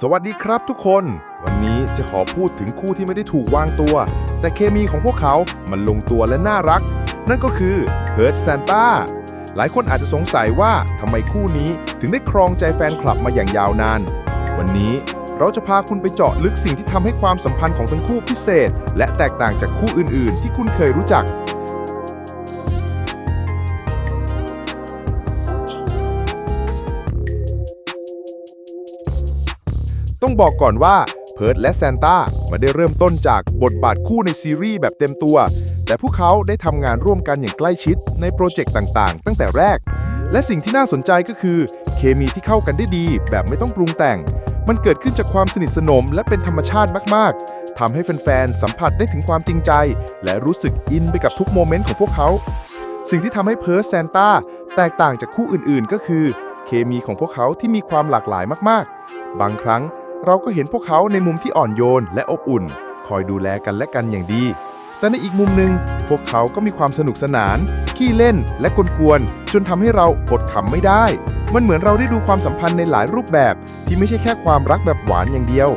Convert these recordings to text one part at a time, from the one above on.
สวัสดีครับทุกคน วันนี้จะขอพูดถึงคู่ที่ไม่ได้ถูกวางตัว แต่เคมีของพวกเขามันลงตัวและน่ารัก นั่นก็คือเฮิร์ t แซนต้าหลายคนอาจจะสงสัยว่าทำไมคู่นี้ถึงได้ครองใจแฟนคลับมาอย่างยาวนาน วันนี้เราจะพาคุณไปเจาะลึกสิ่งที่ทำให้ความสัมพันธ์ของทั้งคู่พิเศษ และแตกต่างจากคู่อื่น ๆ ที่คุณเคยรู้จัก ต้องบอกก่อนว่าเพิร์ดและแซนต้าไม่ได้เริ่มต้นจากบทบาทคู่ในซีรีส์แบบเต็มตัว แต่พวกเขาได้ทำงานร่วมกันอย่างใกล้ชิดในโปรเจกต์ต่างๆ ตั้งแต่แรก และสิ่งที่น่าสนใจก็คือ เคมีที่เข้ากันได้ดีแบบไม่ต้องปรุงแต่ง มันเกิดขึ้นจากความสนิทสนมและเป็นธรรมชาติมากๆทำให้แฟนๆสัมผัสได้ถึงความจริงใจ และรู้สึกอินไปกับทุกโมเมนต์ของพวกเขา สิ่งที่ทำให้เพิร์สแซนต้าแตกต่างจากคู่อื่นๆ ก็คือ เคมีของพวกเขาที่มีความหลากหลายมากๆ บางครั้ง เราก็เห็นพวกเขาในมุมที่อ่อนโยนและอบอุ่น คอยดูแลกันและกันอย่างดี แต่ในอีกมุมหนึ่งพวกเขาก็มีความสนุกสนาน ขี้เล่นและกวนๆจนทำให้เราอดขำไม่ได้ มันเหมือนเราได้ดูความสัมพันธ์ในหลายรูปแบบ ที่ไม่ใช่แค่ความรักแบบหวานอย่างเดียว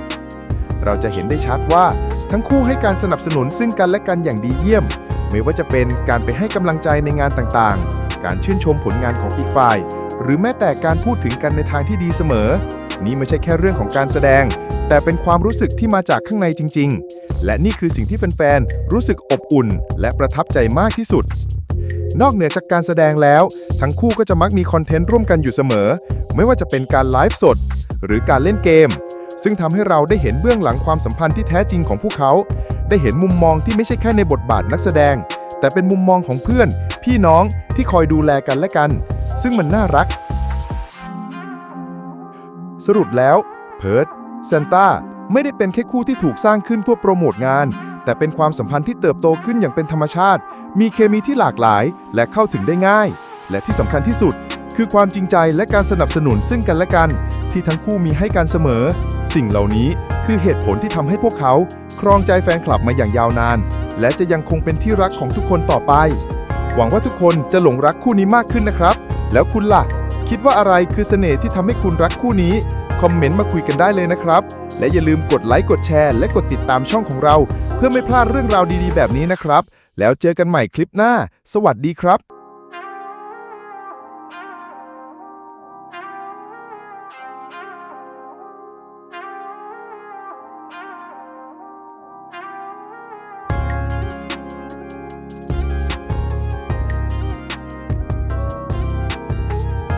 เราจะเห็นได้ชัดว่าทั้งคู่ให้การสนับสนุนซึ่งกันและกันอย่างดีเยี่ยม ไม่ว่าจะเป็นการไปให้กำลังใจในงานต่างๆ การชื่นชมผลงานของอีกฝ่าย หรือแม้แต่การพูดถึงกันในทางที่ดีเสมอ นี่ไม่ใช่แค่เรื่องของการแสดง แต่เป็นความรู้สึกที่มาจากข้างในจริง ๆ และนี่คือสิ่งที่แฟนๆรู้สึกอบอุ่น และประทับใจมากที่สุด นอกเหนือจากการแสดงแล้ว ทั้งคู่ก็จะมักมีคอนเทนต์ร่วมกันอยู่เสมอ ไม่ว่าจะเป็นการไลฟ์สด หรือการเล่นเกม ซึ่งทำให้เราได้เห็นเบื้องหลังความสัมพันธ์ที่แท้จริงของพวกเขา ได้เห็นมุมมองที่ไม่ใช่แค่ในบทบาทนักแสดง แต่เป็นมุมมองของเพื่อน พี่น้องที่คอยดูแลกันและกัน ซึ่งมันน่ารัก สรุปแล้ว เพิร์ดเซนต้าไม่ได้เป็นแค่คู่ที่ถูกสร้างขึ้นเพื่อโปรโมทงาน แต่เป็นความสัมพันธ์ที่เติบโตขึ้นอย่างเป็นธรรมชาติ มีเคมีที่หลากหลาย และเข้าถึงได้ง่าย และที่สำคัญที่สุด คือความจริงใจและการสนับสนุนซึ่งกันและกัน ที่ทั้งคู่มีให้กันเสมอ สิ่งเหล่านี้คือเหตุผลที่ทำให้พวกเขา ครองใจแฟนคลับมาอย่างยาวนาน และจะยังคงเป็นที่รักของทุกคนต่อไป หวังว่าทุกคนจะหลงรักคู่นี้มากขึ้นนะครับ แล้วคุณล่ะ คิดว่าอะไรคือเสน่ห์ที่ทำให้คุณรักคู่นี้ คอมเมนต์มาคุยกันได้เลยนะครับ และอย่าลืมกดไลค์กดแชร์และกดติดตามช่องของเรา เพื่อไม่พลาดเรื่องราวดีๆ แบบนี้นะครับ แล้วเจอกันใหม่คลิปหน้า สวัสดีครับ